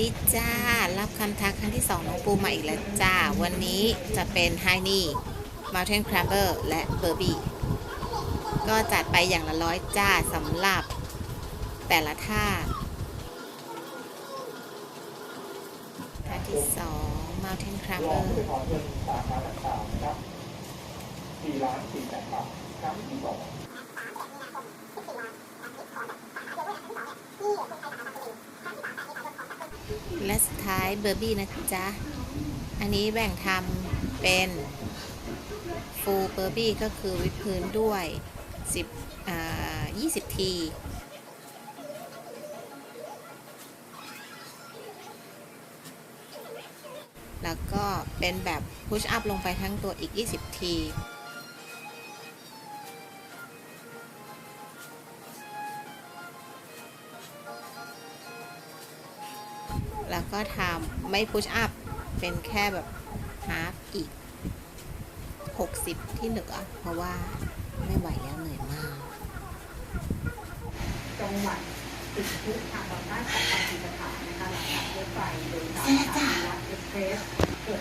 ดีจ้า รับคำทักครั้งที่ 2 น้องปูมาอีกแล้วจ้า วันนี้จะเป็นไฮนี่ Mountain Climber และเบอร์บี้ก็จัดไปอย่างละร้อยจ้าสำหรับแต่ละท่าท่าที่2 Mountain รอ Climber ผู้ขอเงินสาขาต่างๆนะครับสี่ล้านสี่แสนบาทครั้งที่สอง และสุดท้ายเบอร์บี้นะจ๊ะ อันนี้แบ่งทำเป็นฟูลเบอร์บี้ก็คือวิดพื้นด้วย 10อ่า20 ที แล้วก็เป็นแบบพุชอัพลงไปทั้งตัวอีก 20 ที แล้วก็ทำไม่พุชอัพ เป็นแค่แบบฮาฟอีก 60 ที่เหลือเพราะว่าไม่ไหวแล้วเหนื่อยมากจังหวัดติดคุกทางตอนใต้ของปากีสถานนะคะหลังจากรถไฟโดยสารสายรัฐเอ็กเพรสเกิด